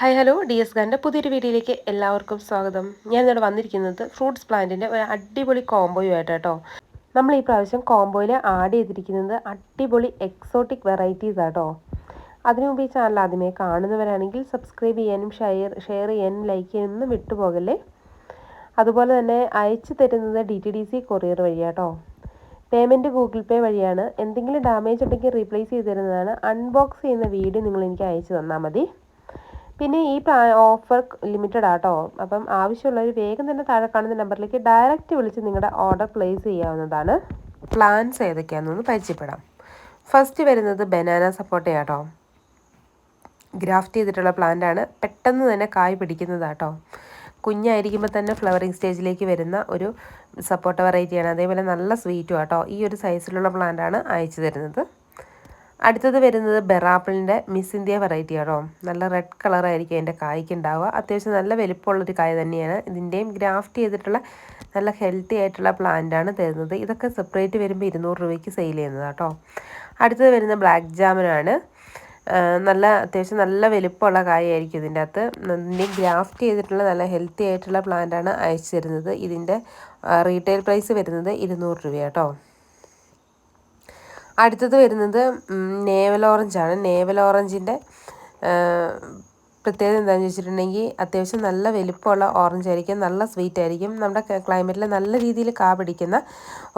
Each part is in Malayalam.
Hi hello. ഡി എസ് ഗാന്റെ പുതിയൊരു വീഡിയോയിലേക്ക് എല്ലാവർക്കും സ്വാഗതം. ഞാൻ ഇവിടെ വന്നിരിക്കുന്നത് ഫ്രൂട്ട്സ് പ്ലാന്റിന്റെ ഒരു അടിപൊളി കോംബോയുമായിട്ട് കേട്ടോ. നമ്മൾ ഈ പ്രാവശ്യം കോംബോയിൽ ആഡ് ചെയ്തിരിക്കുന്നത് അടിപൊളി എക്സോട്ടിക് വെറൈറ്റീസ് ആട്ടോ അതിനു മുമ്പ് ഈ ചാനൽ ആദ്യമേ കാണുന്നവരാണെങ്കിൽ സബ്സ്ക്രൈബ് ചെയ്യാനും ഷെയർ ഷെയർ ചെയ്യാനും ലൈക്ക് ചെയ്യാനും വിട്ടുപോകല്ലേ അതുപോലെ തന്നെ അയച്ചു തരുന്നത് D T D C courier വഴിയാട്ടോ payment Google Pay വഴിയാണ്. എന്തെങ്കിലും ഡാമേജ് ഉണ്ടെങ്കിൽ റീപ്ലേസ് ചെയ്ത് തരുന്നതാണ്. അൺബോക്സ് ചെയ്യുന്ന വീഡിയോ നിങ്ങൾ എനിക്ക് അയച്ചു തന്നാൽ മതി. പിന്നെ ഈ ഓഫർ ലിമിറ്റഡ് ആട്ടോ. അപ്പം ആവശ്യമുള്ളവർ വേഗം തന്നെ താഴെ കാണുന്ന നമ്പറിലേക്ക് ഡയറക്റ്റ് വിളിച്ച് നിങ്ങളുടെ ഓർഡർ പ്ലേസ് ചെയ്യാവുന്നതാണ്. പ്ലാൻസ് ഏതൊക്കെയാണെന്നൊന്ന് പരിചയപ്പെടാം. ഫസ്റ്റ് വരുന്നത് ബനാന സപ്പോട്ടയാട്ടോ ഗ്രാഫ്റ്റ് ചെയ്തിട്ടുള്ള പ്ലാന്റ് ആണ്. പെട്ടെന്ന് തന്നെ കായ് പിടിക്കുന്നതാട്ടോ. കുഞ്ഞായിരിക്കുമ്പോൾ തന്നെ ഫ്ലവറിങ് സ്റ്റേജിലേക്ക് വരുന്ന ഒരു സപ്പോർട്ട് വെറൈറ്റിയാണ് അതേപോലെ നല്ല സ്വീറ്റും ആട്ടോ. ഈ ഒരു സൈസിലുള്ള പ്ലാന്റ് ആണ് അയച്ചു തരുന്നത്. അടുത്തത് വരുന്നത് ബെറാപ്പിളിന്റെ മിസ് ഇന്ത്യ വെറൈറ്റി ആണോ? നല്ല റെഡ് കളറായിരിക്കും അതിന്റെ കായ്ക്ക് ഉണ്ടാവുക. അത്യാവശ്യം നല്ല വലിപ്പമുള്ളൊരു കായ തന്നെയാണ്. ഇതിന്റെയും ഗ്രാഫ്റ്റ് ചെയ്തിട്ടുള്ള നല്ല ഹെൽത്തി ആയിട്ടുള്ള പ്ലാന്റ് ആണ് തരുന്നത്. ഇതൊക്കെ സെപ്പറേറ്റ് വരുമ്പോൾ ഇരുന്നൂറ് രൂപയ്ക്ക് സെയിൽ ചെയ്യുന്നത് കേട്ടോ അടുത്തത് വരുന്ന ബ്ലാക്ക് ജാമനാണ് നല്ല അത്യാവശ്യം നല്ല വലിപ്പമുള്ള കായായിരിക്കും ഇതിന്റെ അകത്ത്. ഇതിന്റെ ഗ്രാഫ്റ്റ് ചെയ്തിട്ടുള്ള നല്ല ഹെൽത്തി ആയിട്ടുള്ള പ്ലാന്റാണ് അയച്ചു തരുന്നത്. ഇതിന്റെ റീറ്റെയിൽ പ്രൈസ് വരുന്നത് ഇരുന്നൂറ് രൂപ കേട്ടോ അടുത്തത് വരുന്നത് നേവൽ ഓറഞ്ചാണ് നേവൽ ഓറഞ്ചിന്റെ പ്രത്യേകത എന്താണെന്ന് വെച്ചിട്ടുണ്ടെങ്കിൽ അത്യാവശ്യം നല്ല വലിപ്പമുള്ള ഓറഞ്ച് ആയിരിക്കും നല്ല സ്വീറ്റ് ആയിരിക്കും. നമ്മുടെ ക്ലൈമറ്റിൽ നല്ല രീതിയിൽ കാ പിടിക്കുന്ന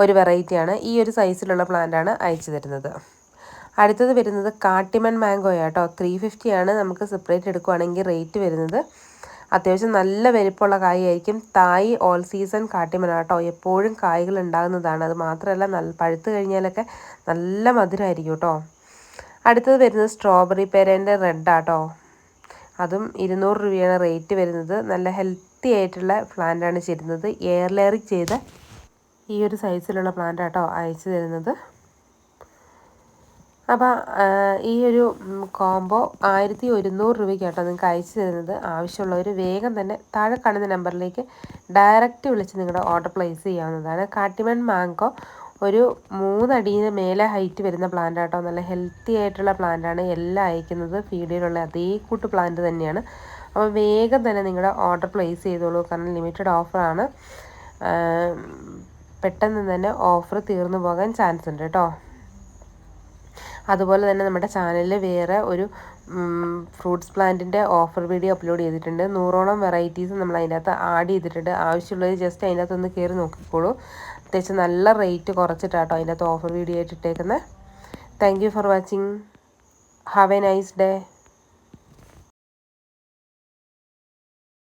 ഒരു വെറൈറ്റിയാണ് ഈ ഒരു സൈസിലുള്ള പ്ലാന്റാണ് അയച്ചു തരുന്നത്. അടുത്തത് വരുന്നത് കാട്ടിമൺ മാംഗോ ആട്ടോ ത്രീ ഫിഫ്റ്റിയാണ് നമുക്ക് സെപ്പറേറ്റ് എടുക്കുവാണെങ്കിൽ റേറ്റ് വരുന്നത് അത്യാവശ്യം നല്ല വലിപ്പമുള്ള കായായിരിക്കും തായ് ഓൾ സീസൺ കാട്ടിമനാട്ടോ എപ്പോഴും കായ്കൾ ഉണ്ടാകുന്നതാണ്. അത് മാത്രമല്ല നല്ല പഴുത്ത് കഴിഞ്ഞാലൊക്കെ നല്ല മധുരമായിരിക്കും കേട്ടോ. അടുത്തത് വരുന്നത് സ്ട്രോബെറി പേരേന്റെ റെഡ് ആട്ടോ അതും ഇരുന്നൂറ് രൂപയാണ് റേറ്റ് വരുന്നത്. നല്ല ഹെൽത്തി ആയിട്ടുള്ള പ്ലാന്റാണ് ചേരുന്നത്. എയർ ലെയറിങ് ചെയ്ത ഈ ഒരു സൈസിലുള്ള പ്ലാന്റ് ആട്ടോ അയച്ചു തരുന്നത്. അപ്പോൾ ഈ ഒരു കോംബോ ആയിരത്തി ഒരുന്നൂറ് രൂപയ്ക്കാട്ടോ നിങ്ങൾക്ക് അയച്ചു തരുന്നത്. ആവശ്യമുള്ളവർ വേഗം തന്നെ താഴെ കാണുന്ന നമ്പറിലേക്ക് ഡയറക്റ്റ് വിളിച്ച് നിങ്ങളുടെ ഓർഡർ പ്ലേസ് ചെയ്യാവുന്നതാണ്. കാട്ടിമൺ മാങ്കോ ഒരു മൂന്നടിയിൽ മേലെ ഹൈറ്റ് വരുന്ന പ്ലാന്റ് ആട്ടോ. നല്ല ഹെൽത്തി ആയിട്ടുള്ള പ്ലാന്റാണ് എല്ലാം അയക്കുന്നത് ഫീഡിലുള്ള അതേ കൂട്ട് പ്ലാന്റ് തന്നെയാണ്. അപ്പോൾ വേഗം തന്നെ നിങ്ങളുടെ ഓർഡർ പ്ലേസ് ചെയ്തോളൂ. കാരണം ലിമിറ്റഡ് ഓഫറാണ് പെട്ടെന്ന് തന്നെ ഓഫർ തീർന്നു പോകാൻ ചാൻസ് ഉണ്ട് കേട്ടോ അതുപോലെ തന്നെ നമ്മുടെ ചാനലിൽ വേറെ ഒരു ഫ്രൂട്ട്സ് പ്ലാന്റിന്റെ ഓഫർ വീഡിയോ അപ്ലോഡ് ചെയ്തിട്ടുണ്ട്. നൂറോളം വെറൈറ്റീസ് നമ്മൾ അതിനകത്ത് ആഡ് ചെയ്തിട്ടുണ്ട്. ആവശ്യമുള്ളത് ജസ്റ്റ് അതിനകത്ത് ഒന്ന് കയറി നോക്കിക്കോളൂ. അത്യാവശ്യം നല്ല റേറ്റ് കുറച്ചിട്ടാട്ടോ അതിനകത്ത് ഓഫർ വീഡിയോ ആയിട്ട് ഇട്ടേക്കുന്നത് thank for watching have a nice day